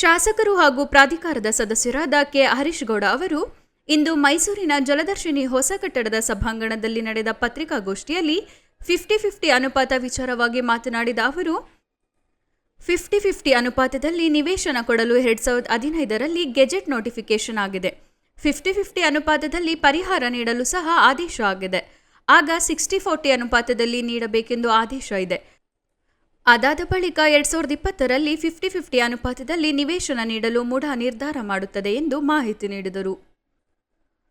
ಶಾಸಕರು ಹಾಗೂ ಪ್ರಾಧಿಕಾರದ ಸದಸ್ಯರಾದ ಕೆ. ಹರೀಶ್ ಗೌಡ ಅವರು, ಇಂದು ಮೈಸೂರಿನ ಜಲದರ್ಶಿನಿ ಹೊಸ ಕಟ್ಟಡದ ಸಭಾಂಗಣದಲ್ಲಿ ನಡೆದ ಪತ್ರಿಕಾಗೋಷ್ಠಿಯಲ್ಲಿ ಫಿಫ್ಟಿ ಫಿಫ್ಟಿ ಅನುಪಾತ ವಿಚಾರವಾಗಿ ಮಾತನಾಡಿದ ಅವರು, ಫಿಫ್ಟಿ ಫಿಫ್ಟಿ ಅನುಪಾತದಲ್ಲಿ ನಿವೇಶನ ಕೊಡಲು ಎರಡ್ ಸಾವಿರದ ಹದಿನೈದರಲ್ಲಿ ಗೆಜೆಟ್ ನೋಟಿಫಿಕೇಶನ್ ಆಗಿದೆ. ಫಿಫ್ಟಿ ಫಿಫ್ಟಿ ಅನುಪಾತದಲ್ಲಿ ಪರಿಹಾರ ನೀಡಲು ಸಹ ಆದೇಶ ಆಗಿದೆ. ಆಗ ಸಿಕ್ಸ್ಟಿ ಫೋರ್ಟಿ ಅನುಪಾತದಲ್ಲಿ ನೀಡಬೇಕೆಂದು ಆದೇಶ ಇದೆ. ಅದಾದ ಬಳಿಕ ಎರಡ್ ಸಾವಿರದ ಇಪ್ಪತ್ತರಲ್ಲಿ ಫಿಫ್ಟಿ ಫಿಫ್ಟಿ ಅನುಪಾತದಲ್ಲಿ ನಿವೇಶನ ನೀಡಲು ಮುಡಾ ನಿರ್ಧಾರ ಮಾಡುತ್ತದೆ ಎಂದು ಮಾಹಿತಿ ನೀಡಿದರು.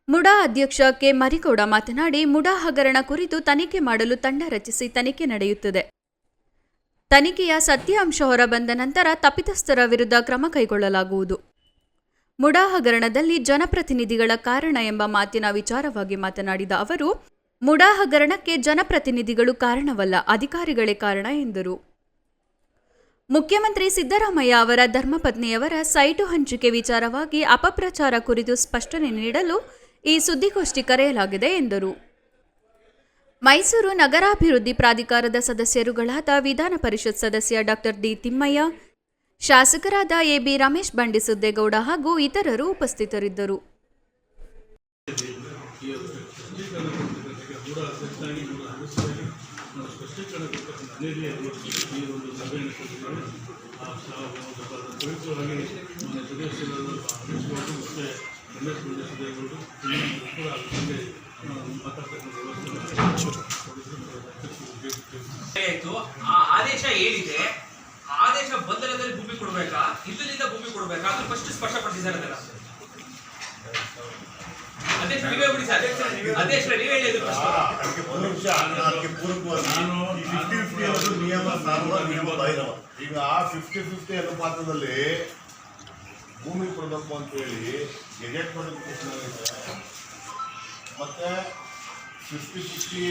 ಮುಡಾ ಅಧ್ಯಕ್ಷ ಕೆ. ಮರಿಗೌಡ ಮಾತನಾಡಿ ಮುಡಾ ಹಗರಣ ಕುರಿತು ತನಿಖೆ ಮಾಡಲು ತಂಡ ರಚಿಸಿ ತನಿಖೆ ನಡೆಯುತ್ತದೆ. ತನಿಖೆಯ ಸತ್ಯಾಂಶ ಹೊರಬಂದ ನಂತರ ತಪ್ಪಿತಸ್ಥರ ವಿರುದ್ಧ ಕ್ರಮ ಕೈಗೊಳ್ಳಲಾಗುವುದು. ಮುಡಾ ಹಗರಣದಲ್ಲಿ ಜನಪ್ರತಿನಿಧಿಗಳ ಕಾರಣ ಎಂಬ ಮಾತಿನ ವಿಚಾರವಾಗಿ ಮಾತನಾಡಿದ ಅವರು ಮುಡಾ ಹಗರಣಕ್ಕೆ ಜನಪ್ರತಿನಿಧಿಗಳು ಕಾರಣವಲ್ಲ, ಅಧಿಕಾರಿಗಳೇ ಕಾರಣ ಎಂದರು. ಮುಖ್ಯಮಂತ್ರಿ ಸಿದ್ದರಾಮಯ್ಯ ಅವರ ಧರ್ಮಪತ್ನಿಯವರ ಸೈಟು ಹಂಚಿಕೆ ವಿಚಾರವಾಗಿ ಅಪಪ್ರಚಾರ ಕುರಿತು ಸ್ಪಷ್ಟನೆ ನೀಡಲು ಈ ಸುದ್ದಿಗೋಷ್ಠಿ ಕರೆಯಲಾಗಿದೆ ಎಂದರು. ಮೈಸೂರು ನಗರಾಭಿವೃದ್ಧಿ ಪ್ರಾಧಿಕಾರದ ಸದಸ್ಯರುಗಳಾದ ವಿಧಾನ ಪರಿಷತ್ ಸದಸ್ಯ ಡಾಕ್ಟರ್ ಡಿ. ತಿಮ್ಮಯ್ಯ, ಶಾಸಕರಾದ ಎಬಿ ರಮೇಶ್ ಬಂಡಿಸುದ್ದೇಗೌಡ ಹಾಗೂ ಇತರರು ಉಪಸ್ಥಿತರಿದ್ದರು. ಸದಸ್ಯರಾಗಿ ಸ್ಪಷ್ಟೀಕರಣ ಹಿನ್ನೆಲೆಯಲ್ಲಿ ಈ ಒಂದು ರಮೇಶ್ ಕೂಡ ಮಾತಾಡ್ತಕ್ಕಂಥ ವ್ಯವಸ್ಥೆ ಆ ಆದೇಶ ಏನಿದೆ? ಆದೇಶ ಬಂಧನದಲ್ಲಿ ಭೂಮಿ ಕೊಡ್ಬೇಕಾ? ಹಿಂದಿನಿಂದ ಭೂಮಿ ಕೊಡ್ಬೇಕಾ? ಅದು ಫಸ್ಟ್ ಸ್ಪಷ್ಟಪಡಿಸಿದ್ದಾರೆ ಅದೇ ಅಧ್ಯಕ್ಷ ನೀವೇ ಬಿಡಿ ಸರ್ ಅಧ್ಯಕ್ಷ ನೀವೇ ಹೇಳಿದ್ರು ಅದು first. ಅದಕ್ಕೆ ಪೂರಕವಾಗಿ ಈ ಫಿಫ್ಟಿ ಫಿಫ್ಟಿ ಅನ್ನೋದು ನಿಯಮ ಸಾರುವ ನಿಯಮ ಬಾಹಿರವ ಈಗ ಆ ಫಿಫ್ಟಿ ಫಿಫ್ಟಿ ಅನುಪಾತದಲ್ಲಿ ಭೂಮಿ ಕೊಡಬೇಕು ಅಂತೇಳಿ ಗೆಜೆಟ್ ನೋಟಿಫಿಕೇಶನ್ ಆಗಿದೆ ಮತ್ತೆ ಫಿಫ್ಟಿ ಫಿಫ್ಟಿ